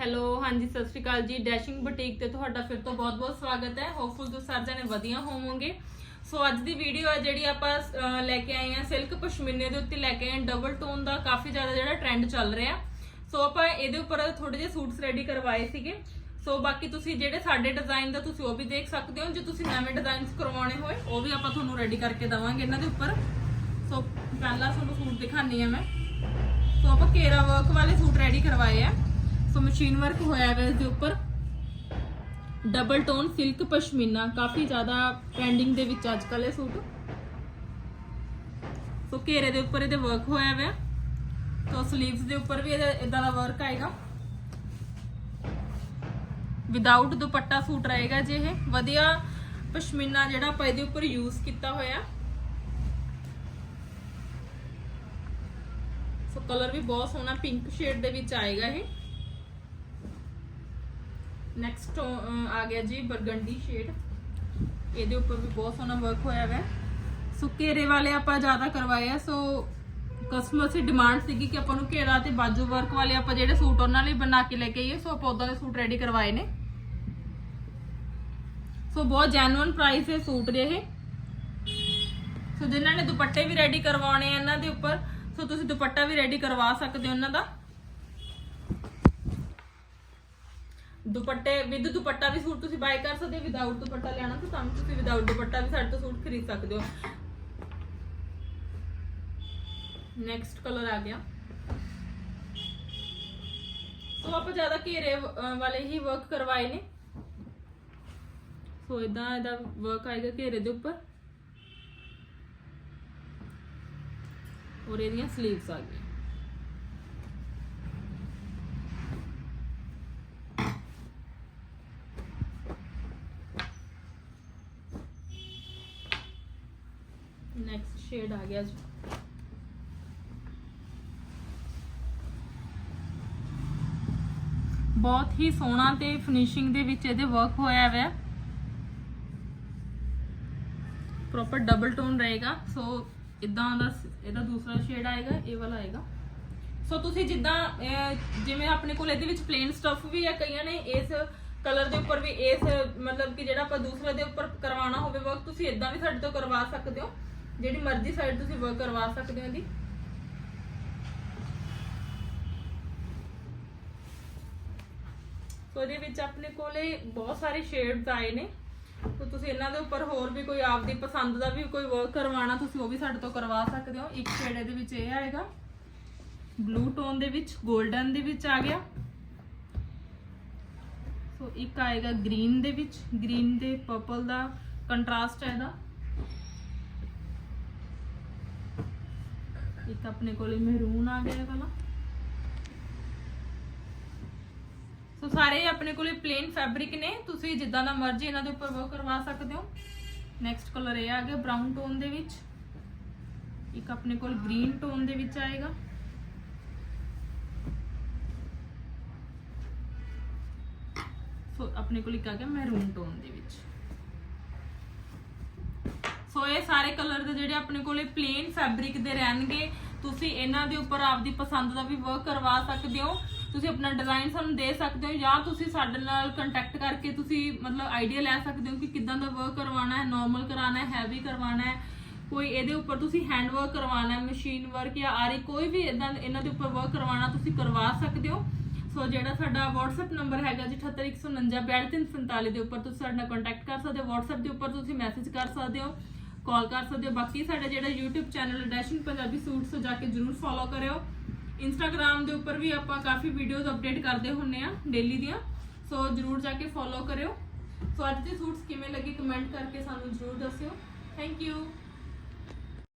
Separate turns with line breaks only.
Hello, ਹਾਂਜੀ, ਸਤਿ ਸ਼੍ਰੀ ਅਕਾਲ ਜੀ। ਡੈਸ਼ਿੰਗ ਬੁਟੀਕ ਤੇ ਤੁਹਾਡਾ ਫਿਰ ਤੋਂ ਬਹੁਤ-ਬਹੁਤ ਸਵਾਗਤ ਹੈ। ਹੋਪਫੁਲ ਤੁਸੀਂ ਸਾਰੇ ਜਣੇ ਵਧੀਆ ਹੋਵੋਗੇ। ਸੋ ਅੱਜ ਦੀ ਵੀਡੀਓ ਹੈ ਜਿਹੜੀ ਆਪਾਂ ਲੈ ਕੇ ਆਏ ਹਾਂ ਸਿਲਕ ਪਸ਼ਮੀਨੇ ਦੇ ਉੱਤੇ ਲੈ ਕੇ ਆਏ ਡਬਲ ਟੋਨ ਦਾ ਕਾਫੀ ਜ਼ਿਆਦਾ ਜਿਹੜਾ ਟ੍ਰੈਂਡ ਚੱਲ ਰਿਹਾ। ਸੋ ਆਪਾਂ ਇਹਦੇ ਉੱਪਰ ਥੋੜੇ ਜਿਹੇ ਸੂਟਸ ਰੈਡੀ ਕਰਵਾਏ ਸੀਗੇ। ਸੋ ਬਾਕੀ ਤੁਸੀਂ ਜਿਹੜੇ ਸਾਡੇ ਡਿਜ਼ਾਈਨ ਦਾ ਤੁਸੀਂ ਉਹ ਵੀ ਦੇਖ ਸਕਦੇ ਹੋ। ਜੇ ਤੁਸੀਂ ਨਵੇਂ ਡਿਜ਼ਾਈਨਸ ਕਰਵਾਉਣੇ ਹੋਏ, ਉਹ ਵੀ ਆਪਾਂ ਤੁਹਾਨੂੰ ਰੈਡੀ ਕਰਕੇ ਦਵਾਂਗੇ ਇਹਨਾਂ ਦੇ ਉੱਪਰ। ਸੋ ਪਹਿਲਾਂ ਤੁਹਾਨੂੰ ਸੂਟ ਦਿਖਾਣੀ ਆ ਮੈਂ। ਸੋ ਆਪਾਂ ਕੇਰਾ ਵਰਕ ਵਾਲੇ ਸੂਟ ਰੈਡੀ ਕਰਵਾਏ ਆ। ਸੋ ਮਸ਼ੀਨ ਵਰਕ ਹੋਇਆ ਹੈ ਇਸ ਦੇ ਉੱਪਰ। ਡਬਲ ਟੋਨ ਸਿਲਕ ਪਸ਼ਮੀਨਾ, ਕਾਫੀ ਜ਼ਿਆਦਾ ਟ੍ਰੈਂਡਿੰਗ ਦੇ ਵਿੱਚ ਅੱਜ ਕੱਲ੍ਹ ਇਹ ਸੂਟ। ਸੋ, ਘੇਰੇ ਦੇ ਉੱਪਰ ਇਹਦੇ ਵਰਕ ਹੋਇਆ ਹੋਇਆ ਸੋ 슬ੀਵਸ ਦੇ ਉੱਪਰ ਵੀ ਇਹਦਾ ਇਦਾਂ ਦਾ ਵਰਕ ਆਏਗਾ। ਵਿਦਆਊਟ ਦੁਪੱਟਾ ਸੂਟ ਰਹੇਗਾ ਜੇ ਇਹ। ਵਧੀਆ ਪਸ਼ਮੀਨਾ ਜਿਹੜਾ ਆਪਾਂ ਇਹਦੇ ਉੱਪਰ ਯੂਜ਼ ਕੀਤਾ ਹੋਇਆ। ਸੋ ਕਲਰ ਵੀ ਬਹੁਤ ਸੋਹਣਾ ਪਿੰਕ ਸ਼ੇਡ ਦੇ ਵਿੱਚ ਆਏਗਾ ਇਹ। ਨੈਕਸਟ ਆ ਗਿਆ ਜੀ ਬਰਗੰਡੀ ਸ਼ੇਡ। ਇਹਦੇ ਉੱਪਰ ਵੀ ਬਹੁਤ ਸੋਹਣਾ ਵਰਕ ਹੋਇਆ ਹੈ ਸੋ ਘੇਰੇ ਵਾਲੇ ਆਪਾਂ ਜ਼ਿਆਦਾ ਕਰਵਾਏ ਆ ਸੋ ਕਸਟਮਰ ਦੀ ਡਿਮਾਂਡ ਸੀਗੀ ਕਿ ਆਪਾਂ ਨੂੰ ਘੇਰਾ ਤੇ ਬਾਜੂ ਵਰਕ ਵਾਲੇ ਆਪਾਂ ਜਿਹੜੇ ਸੂਟ ਉਹਨਾਂ ਲਈ ਬਣਾ ਕੇ ਲੈ ਕੇ ਆਈਏ ਸੋ ਆਪਾਂ ਉਦਾਂ ਦੇ ਸੂਟ ਰੈਡੀ ਕਰਵਾਏ ਨੇ। ਸੋ ਬਹੁਤ ਜੈਨੂਇਨ ਪ੍ਰਾਈਸ ਹੈ ਸੂਟ ਦੇ ਇਹ। ਸੋ ਜਿਨ੍ਹਾਂ ਨੇ ਦੁਪੱਟੇ ਵੀ ਰੈਡੀ ਕਰਵਾਉਣੇ ਆ ਇਹਨਾਂ ਦੇ ਉੱਪਰ ਸੋ ਤੁਸੀਂ ਦੁਪੱਟਾ ਵੀ ਰੈਡੀ ਕਰਵਾ ਸਕਦੇ ਹੋ ਉਹਨਾਂ ਦਾ। ਦੁਪੱਟੇ, ਵਿਦ ਦੁਪੱਟਾ ਵੀ ਸੂਟ ਤੁਸੀਂ ਬਾਈ ਕਰ ਸਕਦੇ ਹੋ ਵਿਦਆਊਟ ਦੁਪੱਟਾ ਲੈਣਾ ਤਾਂ ਤਾਂ ਤੁਸੀਂ ਵਿਦਆਊਟ ਦੁਪੱਟਾ ਵੀ ਸਾਡੇ ਤੋਂ ਸੂਟ ਖਰੀਦ ਸਕਦੇ ਹੋ। ਨੈਕਸਟ ਕਲਰ ਆ ਗਿਆ। ਸੋ ਆਪਾਂ ਜ਼ਿਆਦਾ ਘੇਰੇ ਵਾਲੇ ਹੀ ਵਰਕ ਕਰਵਾਏ ਨੇ। ਸੋ ਇਦਾਂ ਇਹਦਾ ਵਰਕ ਆਏਗਾ ਘੇਰੇ ਦੇ ਉੱਪਰ। ਔਰ ਇਹਦੀਆਂ 슬ੀਵਸ ਆ ਗਈਆਂ। ਨੈਕਸਟ ਸ਼ੇਡ ਆ ਗਿਆ ਜੀ। ਬਹੁਤ ਹੀ ਸੋਹਣਾ ਤੇ ਫਿਨਿਸ਼ਿੰਗ ਦੇ ਵਿੱਚ ਇਹਦੇ ਵਰਕ ਹੋਇਆ ਹੋਇਆ ਪ੍ਰੋਪਰ ਡਬਲ ਟੋਨ ਰਹੇਗਾ। ਸੋ ਇਦਾਂ ਦਾ ਇਹਦਾ ਦੂਸਰਾ ਸ਼ੇਡ ਆਏਗਾ, ਇਹ ਵਾਲਾ ਆਏਗਾ। ਸੋ ਤੁਸੀਂ ਜਿੱਦਾਂ ਜਿਵੇਂ ਆਪਣੇ ਕੋਲ ਇਹਦੇ ਵਿੱਚ ਪਲੇਨ ਸਟਫ ਵੀ ਹੈ ਕਈਆਂ ਨੇ, ਇਸ ਕਲਰ ਦੇ ਉੱਪਰ ਵੀ, ਇਸ ਮਤਲਬ ਕਿ ਜਿਹੜਾ ਆਪਾਂ ਦੂਸਰੇ ਦੇ ਉੱਪਰ ਕਰਵਾਉਣਾ ਹੋਵੇ ਵਰਕ ਤੁਸੀਂ ਇਦਾਂ ਵੀ ਸਾਡੇ ਤੋਂ ਕਰਵਾ ਸਕਦੇ ਹੋ। ਜਿਹੜੀ ਮਰਜ਼ੀ ਸਾਈਡ ਤੁਸੀਂ ਵਰਕ ਕਰਵਾ ਸਕਦੇ ਹੋ ਇਹਦੀ ਸੋ ਇਹਦੇ ਵਿੱਚ ਆਪਣੇ ਕੋਲੇ ਬਹੁਤ ਸਾਰੇ ਸ਼ੇਡਸ ਆਏ ਨੇ। ਸੋ ਤੁਸੀਂ ਇਹਨਾਂ ਦੇ ਉੱਪਰ ਹੋਰ ਵੀ ਕੋਈ ਆਪਦੀ ਪਸੰਦ ਦਾ ਵੀ ਕੋਈ ਵਰਕ ਕਰਵਾਉਣਾ, ਤੁਸੀਂ ਉਹ ਵੀ ਸਾਡੇ ਤੋਂ ਕਰਵਾ ਸਕਦੇ ਹੋ। ਇੱਕ ਸ਼ੇਡ ਇਹਦੇ ਵਿੱਚ ਇਹ ਆਏਗਾ। ਬਲੂ ਟੋਨ ਦੇ ਵਿੱਚ 골ਡਨ ਦੇ ਵਿੱਚ ਆ ਗਿਆ। ਸੋ ਇੱਕ ਆਏਗਾ ਗ੍ਰੀਨ ਦੇ ਵਿੱਚ। ਗ੍ਰੀਨ ਤੇ ਪਰਪਲ ਦਾ ਕੰਟਰਾਸਟ ਹੈ ਇਹਦਾ। ਇੱਕ ਆਪਣੇ ਕੋਲੇ ਮਹਿਰੂਨ ਆ ਗਿਆ ਵਾਲਾ। ਸੋ ਸਾਰੇ ਆਪਣੇ ਕੋਲੇ ਪਲੇਨ ਫੈਬਰਿਕ ਨੇ, ਤੁਸੀਂ ਜਿੱਦਾਂ ਦਾ ਮਰਜ਼ੀ ਇਹਨਾਂ ਦੇ ਉੱਪਰ ਵਰਕ ਕਰਵਾ ਸਕਦੇ ਹੋ। ਨੈਕਸਟ ਕਲਰ ਇਹ ਆ ਗਿਆ ਬ੍ਰਾਊਨ ਟੋਨ ਦੇ ਵਿੱਚ। ਇੱਕ ਆਪਣੇ ਕੋਲ ਗ੍ਰੀਨ ਟੋਨ ਦੇ ਵਿੱਚ ਆਏਗਾ। ਸੋ ਆਪਣੇ ਕੋਲ ਇੱਕ ਆ ਗਿਆ ਮਹਿਰੂਨ ਟੋਨ ਦੇ ਵਿੱਚ। ਸੋ ਇਹ ਸਾਰੇ ਕਲਰ ਦੇ ਜਿਹੜੇ ਆਪਣੇ ਕੋਲੇ ਪਲੇਨ ਫੈਬਰਿਕ ਦੇ ਰਹਿਣਗੇ। ਤੁਸੀਂ ਇਹਨਾਂ ਦੇ ਉੱਪਰ ਆਪਦੀ ਪਸੰਦ ਦਾ ਵੀ ਵਰਕ ਕਰਵਾ ਸਕਦੇ ਹੋ। ਤੁਸੀਂ ਆਪਣਾ ਡਿਜ਼ਾਈਨ ਸਾਨੂੰ ਦੇ ਸਕਦੇ ਹੋ ਜਾਂ ਤੁਸੀਂ ਸਾਡੇ ਨਾਲ ਕੰਟੈਕਟ ਕਰਕੇ ਤੁਸੀਂ ਮਤਲਬ ਆਈਡੀਆ ਲੈ ਸਕਦੇ ਹੋ ਕਿ ਕਿੱਦਾਂ ਦਾ ਵਰਕ ਕਰਵਾਉਣਾ ਹੈ ਨਾਰਮਲ ਕਰਾਉਣਾ ਹੈ ਹੈਵੀ ਕਰਵਾਉਣਾ ਹੈ। ਕੋਈ ਇਹਦੇ ਉੱਪਰ ਤੁਸੀਂ ਹੈਂਡ ਵਰਕ ਕਰਵਾਉਣਾ ਹੈ ਮਸ਼ੀਨ ਵਰਕ ਜਾਂ ਆਰੀ ਕੋਈ ਵੀ ਇਦਾਂ ਇਹਨਾਂ ਦੇ ਉੱਪਰ ਵਰਕ ਕਰਵਾਉਣਾ ਤੁਸੀਂ ਕਰਵਾ ਸਕਦੇ ਹੋ। ਸੋ ਜਿਹੜਾ ਸਾਡਾ WhatsApp ਨੰਬਰ ਹੈਗਾ ਜੀ 78149 ਦੇ ਉੱਪਰ ਤੁਸੀਂ ਸਾਡੇ ਨਾਲ ਕੰਟੈਕਟ ਕਰ ਸਕਦੇ ਹੋ। WhatsApp ਦੇ ਉੱਪਰ ਤੁਸੀਂ ਮੈਸੇਜ ਕਰ ਸਕਦੇ ਹੋ। ਕਾਲ ਕਰ ਸਕਦੇ ਹੋ। ਬਾਕੀ ਸਾਡਾ ਜਿਹੜਾ YouTube ਚੈਨਲ ਹੈ ਡੈਸ਼ਿੰਗ ਪੰਜਾਬੀ ਸੂਟਸ ਜਾ ਕੇ ਜਰੂਰ ਫੋਲੋ ਕਰਿਓ। Instagram ਦੇ ਉੱਪਰ ਵੀ ਆਪਾਂ ਕਾਫੀ ਵੀਡੀਓਜ਼ ਅਪਡੇਟ ਕਰਦੇ ਹੁੰਨੇ ਆ ਡੇਲੀ ਦੀਆਂ। ਸੋ ਜਰੂਰ ਜਾ ਕੇ ਫੋਲੋ ਕਰਿਓ। ਸੋ ਅੱਜ ਦੇ ਸੂਟਸ ਕਿਵੇਂ ਲੱਗੇ ਕਮੈਂਟ ਕਰਕੇ ਸਾਨੂੰ ਜਰੂਰ ਦੱਸਿਓ। Thank you